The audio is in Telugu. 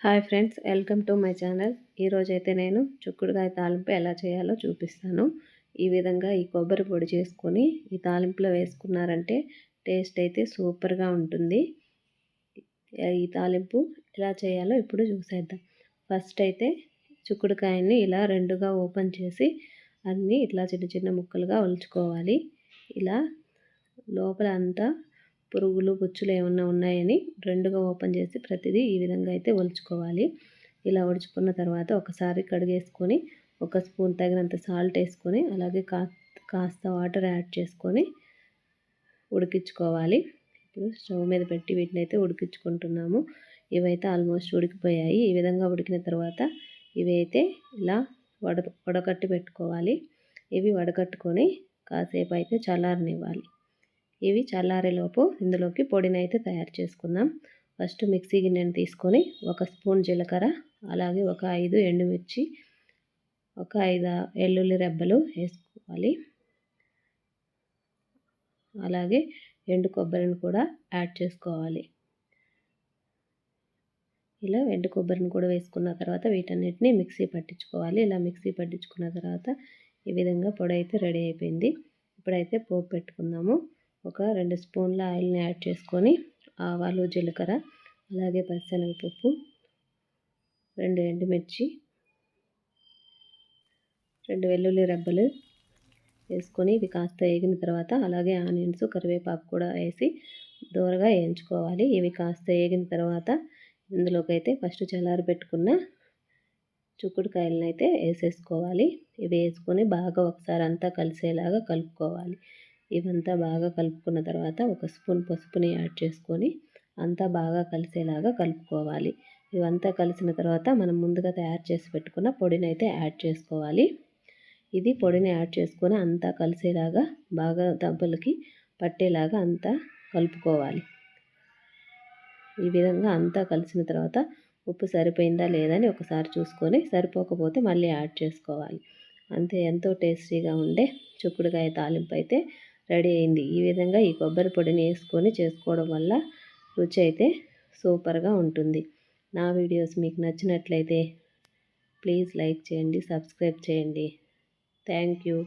Hi friends welcome to my channel. ఈరోజైతే నేను చుక్కుడుకాయ తాలింపు ఎలా చేయాలో చూపిస్తాను. ఈ విధంగా ఈ కొబ్బరి పొడి చేసుకొని ఈ తాలింపులో వేసుకున్నారంటే టేస్ట్ అయితే సూపర్గా ఉంటుంది. ఈ తాలింపు ఎలా చేయాలో ఇప్పుడు చూసేద్దాం. ఫస్ట్ అయితే చుక్కుడుకాయని ఇలా రెండుగా ఓపెన్ చేసి అన్నీ ఇట్లా చిన్న చిన్న ముక్కలుగా ఒలుచుకోవాలి. ఇలా లోపల అంతా పురుగులు గుచ్చులు ఏమన్నా ఉన్నాయని రెండుగా ఓపెన్ చేసి ప్రతిదీ ఈ విధంగా అయితే ఒలుచుకోవాలి. ఇలా ఒడుచుకున్న తర్వాత ఒకసారి కడిగేసుకొని ఒక స్పూన్ తగినంత సాల్ట్ వేసుకొని అలాగే కా కాస్త వాటర్ యాడ్ చేసుకొని ఉడికించుకోవాలి. ఇప్పుడు స్టవ్ మీద పెట్టి వీటిని అయితే ఉడికించుకుంటున్నాము. ఇవైతే ఆల్మోస్ట్ ఉడికిపోయాయి. ఈ విధంగా ఉడికిన తర్వాత ఇవి అయితే ఇలా వడ వడకట్టి పెట్టుకోవాలి. ఇవి వడకట్టుకొని కాసేపు అయితే చల్లారనివ్వాలి. ఇవి చల్లారేలోపు ఇందులోకి పొడిని అయితే తయారు చేసుకుందాం. ఫస్ట్ మిక్సీ గిన్నెని తీసుకొని ఒక స్పూన్ జీలకర్ర అలాగే ఒక ఐదు ఎండుమిర్చి ఒక ఐదు వెల్లుల్లి రెబ్బలు వేసుకోవాలి. అలాగే ఎండు కొబ్బరిని కూడా యాడ్ చేసుకోవాలి. ఇలా ఎండు కొబ్బరిని కూడా వేసుకున్న తర్వాత వీటన్నిటిని మిక్సీ పట్టించుకోవాలి. ఇలా మిక్సీ పట్టించుకున్న తర్వాత ఈ విధంగా పొడి అయితే రెడీ అయిపోయింది. ఇప్పుడైతే పోపు పెట్టుకుందాము. ఒక రెండు స్పూన్ల ఆయిల్ని యాడ్ చేసుకొని ఆవాలు జీలకర్ర అలాగే పచ్చనగపప్పు రెండు ఎండుమిర్చి రెండు వెల్లుల్లి రెబ్బలు వేసుకొని ఇవి కాస్త వేగిన తర్వాత అలాగే ఆనియన్స్ కరివేపాకు కూడా వేసి దూరగా వేయించుకోవాలి. ఇవి కాస్త వేగిన తర్వాత ఇందులోకి అయితే ఫస్ట్ చల్లారి పెట్టుకున్న చుక్కుడుకాయలను అయితే వేసేసుకోవాలి. ఇవి వేసుకొని బాగా ఒకసారి అంతా కలిసేలాగా కలుపుకోవాలి. ఇవంతా బాగా కలుపుకున్న తర్వాత ఒక స్పూన్ పసుపుని యాడ్ చేసుకొని అంతా బాగా కలిసేలాగా కలుపుకోవాలి. ఇవంతా కలిసిన తర్వాత మనం ముందుగా తయారు చేసి పెట్టుకున్న పొడిని అయితే యాడ్ చేసుకోవాలి. ఇది పొడిని యాడ్ చేసుకొని అంతా కలిసేలాగా బాగా దెబ్బలకి పట్టేలాగా అంతా కలుపుకోవాలి. ఈ విధంగా అంతా కలిసిన తర్వాత ఉప్పు సరిపోయిందా లేదని ఒకసారి చూసుకొని సరిపోకపోతే మళ్ళీ యాడ్ చేసుకోవాలి. అంతే ఎంతో టేస్టీగా ఉండే చుక్కుడుకాయ తాలింపు అయితే రెడీ అయింది. ఈ విధంగా ఈ కొబ్బరి పొడిని వేసుకొని చేసుకోవడం వల్ల రుచి అయితే సూపర్గా ఉంటుంది. నా వీడియోస్ మీకు నచ్చినట్లయితే ప్లీజ్ లైక్ చేయండి సబ్స్క్రైబ్ చేయండి. Thank you.